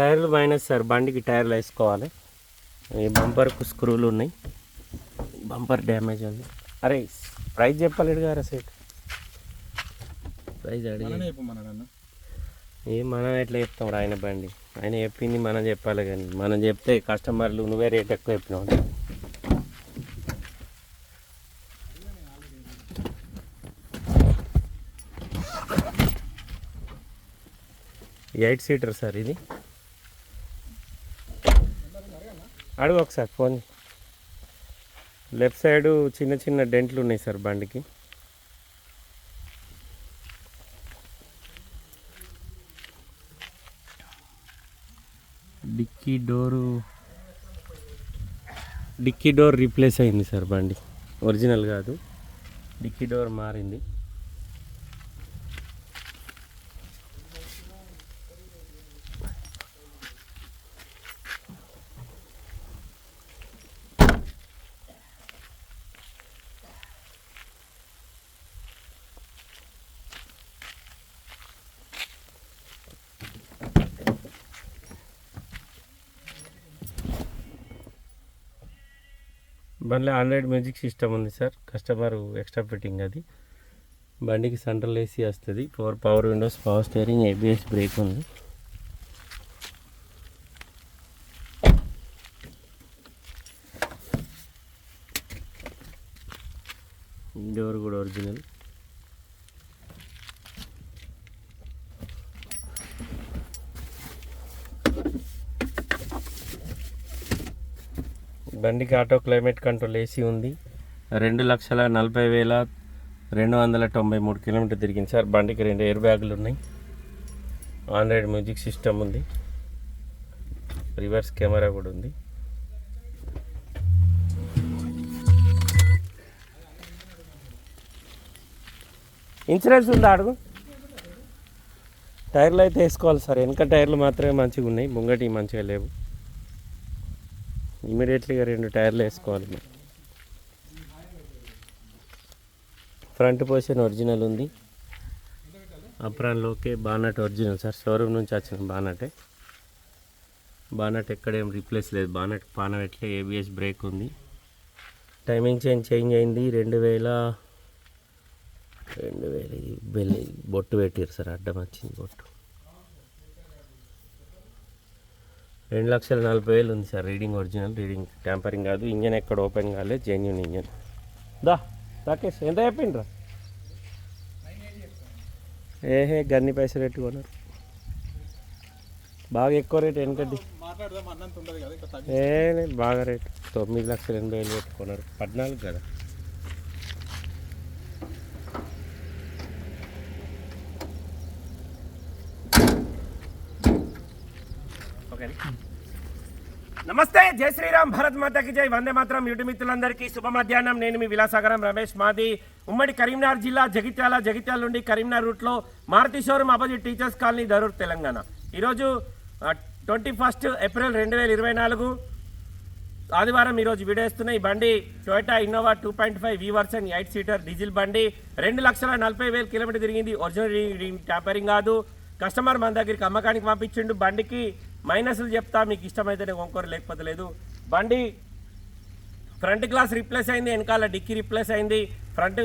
టైర్లు minus sir బండికి టైర్లు వేసుకోవాలి. ఈ బంపర్కు స్క్రూలు ఉన్నాయి. బంపర్ డ్యామేజ్ ఉంది. అరే ప్రైస్ చెప్పలేడు కదా సెట్. ప్రైస్ అడిగి. ఏం మనం ఎట్లా చెప్తాం ఆయన బండి? ఆయన చెప్పింది మనం చెప్పాలి కానీ మనం చెప్తే కస్టమర్లు నువ్వే రేట్ ఎక్కువ చెప్పినావు. ఎయిట్ సీటర్ సార్ ఇది. అడుగు ఒకసారి ఫోన్. లెఫ్ట్ సైడు చిన్న చిన్న డెంట్లు ఉన్నాయి సార్ బండికి. Dicky door dicky door replace అయింది సార్ బండి. ఒరిజినల్ కాదు. డిక్కీ డోర్ మారింది. బండిలో ఆండ్రాయిడ్ మ్యూజిక్ సిస్టమ్ ఉంది సార్. కస్టమర్ ఎక్స్ట్రా ఫిట్టింగ్ అది. బండికి సెంట్రల్ ఏసీ వస్తుంది. Power power windows power steering ABS brake ఉంది. డోర్ కూడా ఒరిజినల్. బండికి ఆటో క్లైమేట్ కంట్రోల్ ఏసీ ఉంది. రెండు లక్షల నలభై వేల రెండు వందల తొంభై మూడు కిలోమీటర్ తిరిగింది సార్. బండికి రెండు ఎయిర్ బ్యాగులు ఉన్నాయి. ఆండ్రాయిడ్ మ్యూజిక్ సిస్టమ్ ఉంది. రివర్స్ కెమెరా కూడా ఉంది. ఇన్సూరెన్స్ ఉందా అడుగు? టైర్లు అయితే వేసుకోవాలి సార్. వెనక టైర్లు మాత్రమే మంచిగా ఉన్నాయి. ముంగటి మంచిగా లేవు. ఇమీడియట్లీగా రెండు టైర్లు వేసుకోవాలి మనం. ఫ్రంట్ పొజిషన్ ఒరిజినల్ ఉంది. అప్రాన్లోకే బానట్ ఒరిజినల్ సార్. షోరూమ్ నుంచి వచ్చిన బానటే. బానట్ ఎక్కడేం రీప్లేస్ లేదు. బానట్ పానవెట్లే ఏబిఎస్ బ్రేక్ ఉంది. టైమింగ్ చేంజ్ చేంజ్ అయింది. రెండు వేల రెండు వేల బెల్లి బొట్టు పెట్టారు సార్. అడ్డం వచ్చింది బొట్టు. రెండు లక్షల నలభై వేలు ఉంది sir reading original reading tampering కాదు ఇంజన్ ఎక్కడ ఓపెన్ కాలేదు జెన్యున్ ఇంజన్. దా రాకేష్ ఎంత చెప్పిండ్రా? ఏహే గన్ని పైసలు పెట్టుకున్నారు. బాగా ఎక్కువ రేట్ వెనకటి. తగ్గి ఏ బాగా రేట్ తొమ్మిది లక్షల ఎనభై వేలు పెట్టుకున్నారు. పద్నాలుగు కదా. నమస్తే జై శ్రీరామ్ భరత్ మాతకి జై. వందే మాత్రం యూటి మిత్రులందరికీ శుభ మధ్యాహ్నం. నేను మీ విలాసాగరం రమేష్ మాది. ఉమ్మడి కరీంనగర్ జిల్లా జగిత్యాల జగిత్యాల నుండి కరీంనగర్ రూట్లో Maruti showroom opposite teachers colony Darur Telangana. ఈరోజు ట్వంటీ ఫస్ట్ ఏప్రిల్ రెండు వేల ఇరవై నాలుగు ఆదివారం ఈరోజు వీడియో ఈ బండి Toyota Innova two point five V version eight seater diesel బండి. రెండు లక్షల నలభై వేల కిలోమీటర్ తిరిగింది. ఒరిజినల్ ట్యాపరింగ్ కాదు. కస్టమర్ మన దగ్గరికి అమ్మకానికి పంపించిండు. బండికి మైనస్లు చెప్తా మీకు ఇష్టమైతేనే కొనుక్కోరు లేకపోతే లేదు. బండి ఫ్రంట్ గ్లాస్ రీప్లేస్ అయింది వెనకాల డిక్కీ రీప్లేస్ అయింది. ఫ్రంట్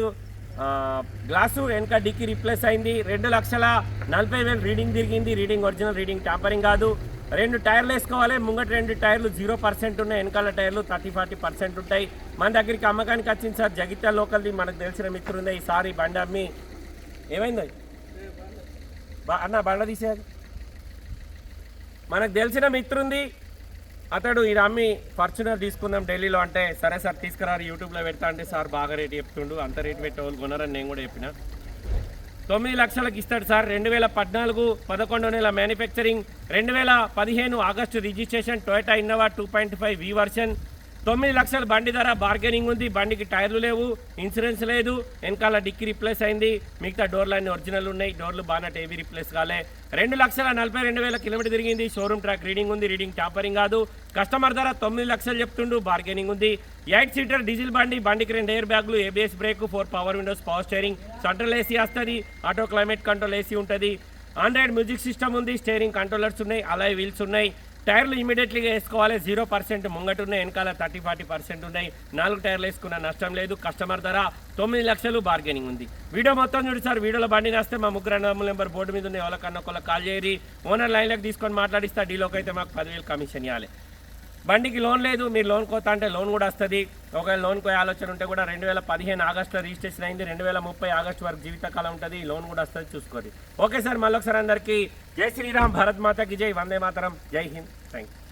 గ్లాసు వెనక డిక్కీ రీప్లేస్ అయింది. రెండు లక్షల నలభై వేలు రీడింగ్ తిరిగింది. రీడింగ్ ఒరిజినల్ రీడింగ్ ట్యాంపరింగ్ కాదు. రెండు టైర్లు వేసుకోవాలి. ముంగట రెండు టైర్లు జీరో పర్సెంట్ ఉన్నాయి. వెనకాల టైర్లు థర్టీ ఫార్టీ పర్సెంట్ ఉంటాయి. మన దగ్గరికి అమ్మకానికి వచ్చింది సార్. జగిత్యాల లోకల్ది మనకు తెలిసిన మిత్రుంది ఈసారి బండి అమ్మి ఏమైంది? బా అన్న బండ తీసేయాలి. మనకు తెలిసిన మిత్రుంది. అతడు ఇది అమ్మి ఫార్చునర్ తీసుకుందాం ఢిల్లీలో అంటే సరే సార్ తీసుకురారు యూట్యూబ్లో పెడతా అంటే సార్ బాగా రేటు చెప్తుండు. అంత రేటు పెట్టే వాళ్ళు కొనరని నేను కూడా చెప్పిన. తొమ్మిది లక్షలకు ఇస్తాడు సార్. రెండు వేల పద్నాలుగు పదకొండో నెల మ్యానుఫ్యాక్చరింగ్ రెండు వేల పదిహేను August registration Toyota Innova two point five V version తొమ్మిది లక్షల బండి ధర బార్గెనింగ్ ఉంది. బండికి టైర్లు లేవు ఇన్సూరెన్స్ లేదు. వెనకాల డిక్కి రిప్లేస్ అయింది. మిగతా డోర్లు అన్ని ఒరిజినల్ ఉన్నాయి. డోర్లు బాగా ఏవి రిప్లేస్ కాలే. రెండు లక్షల నలభై రెండు వేల కిలోమీటర్ తిరిగింది. షోరూమ్ ట్రాక్ రీడింగ్ ఉంది. రీడింగ్ టాపరింగ్ కాదు. కస్టమర్ ధర తొమ్మిది లక్షలు చెప్తుండు. బార్గెనింగ్ ఉంది. ఎయిట్ సీటర్ డీజిల్ బండి బండికి రెండు ఎయిర్ బ్యాగులు ABS brake four power windows power steering central AC వస్తుంది. ఆటో క్లైమేట్ కంట్రోల్ ఏసీ ఉంటుంది. ఆండ్రాయిడ్ మ్యూజిక్ సిస్టమ్ ఉంది. స్టేరింగ్ కంట్రోలర్స్ ఉన్నాయి. అలాయ్ వీల్స్ ఉన్నాయి. టైర్లు ఇమీడియట్లీగా వేసుకోవాలి. జీరో పర్సెంట్ ముంగటున్నాయి వెనకాల థర్టీ ఫార్టీ పర్సెంట్ ఉన్నాయి. నాలుగు టైర్లు వేసుకున్న నష్టం లేదు. కస్టమర్ ధర తొమ్మిది లక్షలు బార్గెనింగ్ ఉంది. వీడియో మొత్తం చూడు సార్. వీడియోలో బండి నేస్తే మా ముగ్గురు అన్నదమ్ముల నెంబర్ బోర్డు మీద ఉన్న ఎవరికన్నా ఒకళ్ళ కాల్ చేయరి. ఓనర్ లైన్లోకి తీసుకొని మాట్లాడిస్తా. డీలోకి అయితే మాకు పదివేలు కమిషన్ ఇవ్వాలి. బండికి లోన్ లేదు మీరు లోన్ కోతా అంటే లోన్ కూడా వస్తుంది. ఒకవేళ లోన్ కోయే ఆలోచన ఉంటే కూడా రెండు వేల పదిహేను ఆగస్టులో రిజిస్ట్రేషన్ అయింది రెండు వేల ముప్పై ఆగస్టు వరకు జీవితకాలం ఉంటుంది లోన్ కూడా వస్తుంది చూసుకోండి. ఓకే సార్ మళ్ళొకసారి అందరికీ జై శ్రీరామ్ భారత్ మాతకి జై వందే మాతరం జై హింద్ థ్యాంక్ యూ